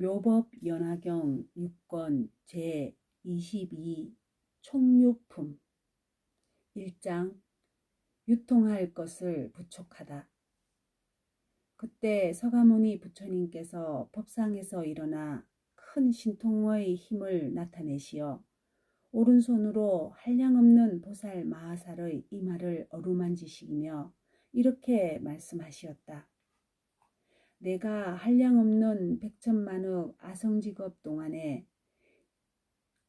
묘법 연화경 6권 제22 총유품 1장 유통할 것을 부촉하다. 그때 서가모니 부처님께서 법상에서 일어나 큰 신통의 힘을 나타내시어 오른손으로 한량없는 보살 마하살의 이마를 어루만지시며 이렇게 말씀하시었다. 내가 한량없는 백천만억 아성직업 동안에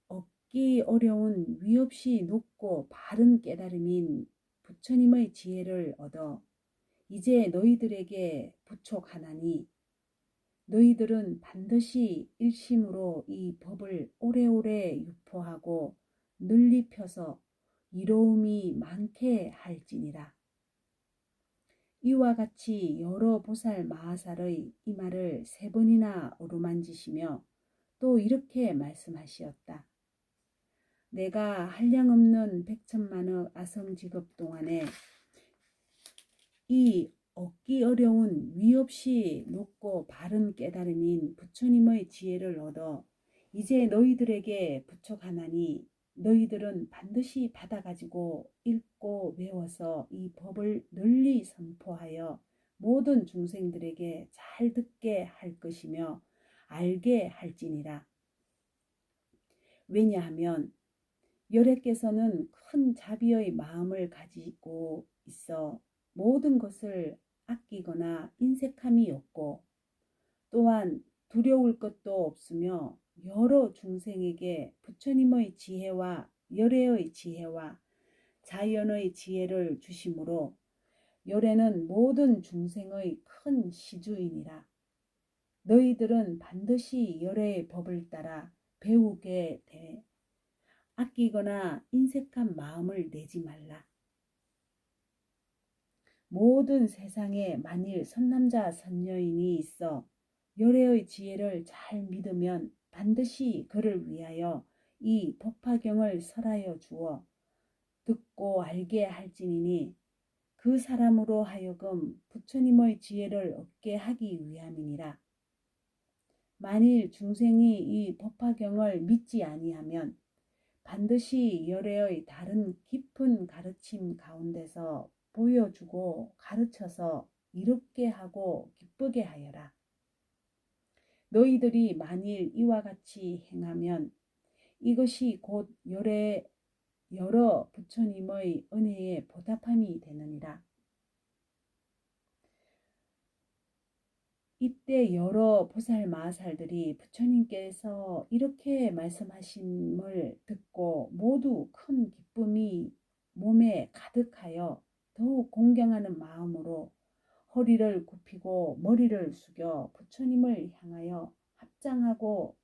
얻기 어려운 위없이 높고 바른 깨달음인 부처님의 지혜를 얻어 이제 너희들에게 부촉하나니 너희들은 반드시 일심으로 이 법을 오래오래 유포하고 널리 펴서 이로움이 많게 할지니라. 이와 같이 여러 보살 마하살의 이마를 세 번이나 오르만지시며 또 이렇게 말씀하시었다. 내가 한량없는 백천만억 아성직업 동안에 이 얻기 어려운 위없이 높고 바른 깨달음인 부처님의 지혜를 얻어 이제 너희들에게 부촉하나니 너희들은 반드시 받아가지고 읽고 외워서 이 법을 널리 선포하여 모든 중생들에게 잘 듣게 할 것이며 알게 할지니라. 왜냐하면 열애께서는 큰 자비의 마음을 가지고 있어 모든 것을 아끼거나 인색함이 없고 또한 두려울 것도 없으며 여러 중생에게 부처님의 지혜와 열애의 지혜와 자연의 지혜를 주심으로 열애는 모든 중생의 큰 시주이니라. 너희들은 반드시 열애의 법을 따라 배우게 돼 아끼거나 인색한 마음을 내지 말라. 모든 세상에 만일 선남자 선녀인이 있어 열애의 지혜를 잘 믿으면 반드시 그를 위하여 이 법화경을 설하여 주어 듣고 알게 할지니니 그 사람으로 하여금 부처님의 지혜를 얻게 하기 위함이니라. 만일 중생이 이 법화경을 믿지 아니하면 반드시 열애의 다른 깊은 가르침 가운데서 보여주고 가르쳐서 이롭게 하고 기쁘게 하여라. 너희들이 만일 이와 같이 행하면 이것이 곧 열애 여러 부처님의 은혜에 보답함이 되느니라. 이때 여러 보살 마살들이 부처님께서 이렇게 말씀하심을 듣고 모두 큰 기쁨이 몸에 가득하여 더욱 공경하는 마음으로 허리를 굽히고 머리를 숙여 부처님을 향하여 합장하고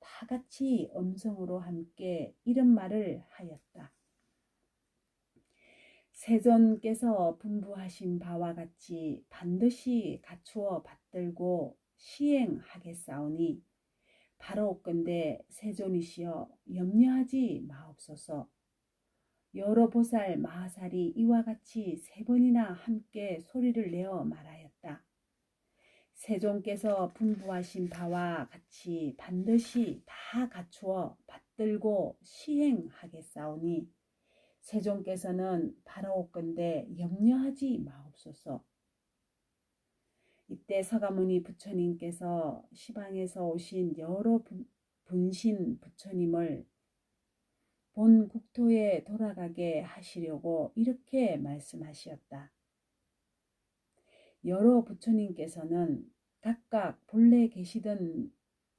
다 같이 음성으로 함께 이런 말을 하였다. 세존께서 분부하신 바와 같이 반드시 갖추어 받들고 시행하겠사오니 바로건대 세존이시여 염려하지 마옵소서. 여러 보살 마하살이 이와 같이 세 번이나 함께 소리를 내어 말하였다. 세종께서 분부하신 바와 같이 반드시 다 갖추어 받들고 시행하겠사오니 세종께서는 바라옵건대 염려하지 마옵소서. 이때 서가모니 부처님께서 시방에서 오신 여러 분신 부처님을 본 국토에 돌아가게 하시려고 이렇게 말씀하시었다. 여러 부처님께서는 각각 본래 계시던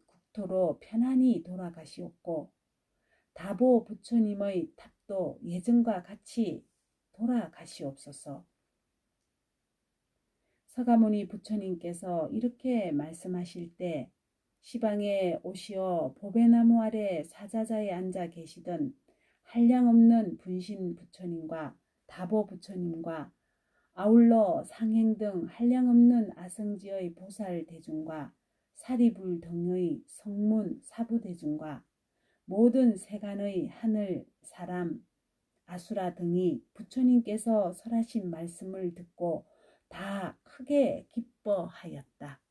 국토로 편안히 돌아가시었고 다보 부처님의 탑도 예전과 같이 돌아가시옵소서. 서가모니 부처님께서 이렇게 말씀하실 때 시방에 오시어 보배나무 아래 사자자에 앉아 계시던 한량없는 분신 부처님과 다보 부처님과 아울러 상행 등 한량없는 아성지의 보살 대중과 사리불 등의 성문 사부 대중과 모든 세간의 하늘, 사람, 아수라 등이 부처님께서 설하신 말씀을 듣고 다 크게 기뻐하였다.